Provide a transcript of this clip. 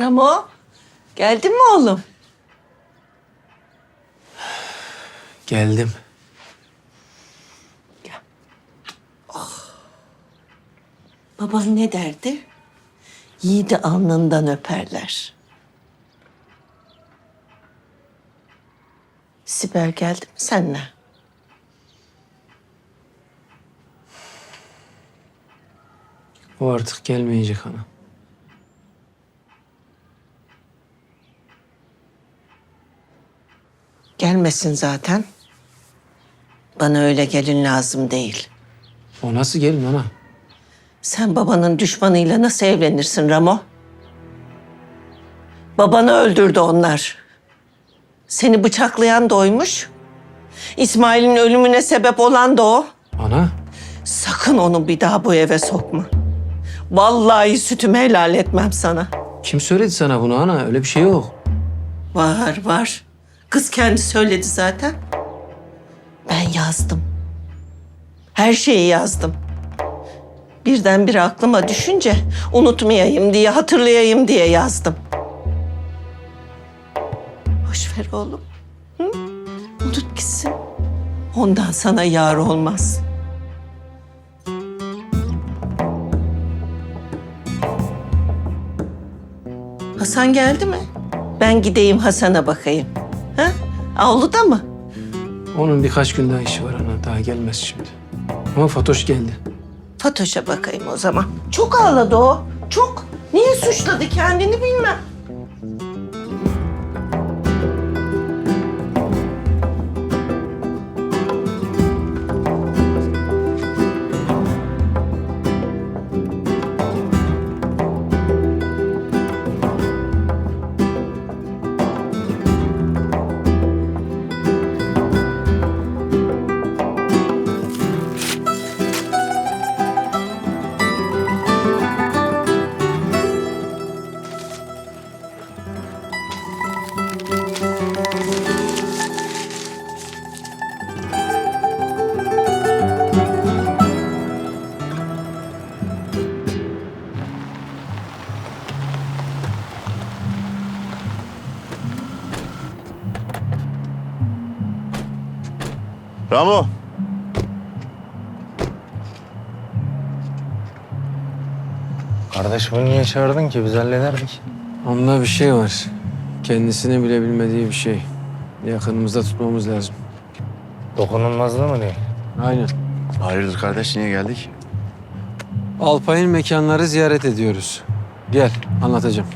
Ramo, geldin mi oğlum? Geldim. Baban ne derdi? Yiğidi alnından öperler. Sibel geldi mi seninle? O artık gelmeyecek ana. Gelmesin zaten. Bana öyle gelin lazım değil. O nasıl gelin ana? Sen babanın düşmanıyla nasıl evlenirsin Ramo? Babanı öldürdü onlar. Seni bıçaklayan da oymuş. İsmail'in ölümüne sebep olan da o. Ana? Sakın onu bir daha bu eve sokma. Vallahi sütümü helal etmem sana. Kim söyledi sana bunu ana? Öyle bir şey yok. Var var. Kız kendi söyledi zaten. Ben yazdım. Her şeyi yazdım. Birdenbire aklıma düşünce unutmayayım diye, hatırlayayım diye yazdım. Boş ver oğlum. Hı? Unut gitsin. Ondan sana yar olmaz. Hasan geldi mi? Ben gideyim Hasan'a bakayım. Ha? Avluda mı? Onun birkaç gün daha işi var ana. Daha gelmez şimdi. Ama Fatoş geldi. Fatoş'a bakayım o zaman. Çok ağladı o. Çok. Niye suçladı kendini bilmem. Ramo. Kardeş bunu niye çağırdın ki? Biz hallederdik. Onda bir şey var. Kendisine bile bilmediği bir şey. Yakınımızda tutmamız lazım. Dokunulmazlığı mı diye? Aynen. Hayırdır kardeş niye geldik? Alpay'ın mekanları ziyaret ediyoruz. Gel, anlatacağım.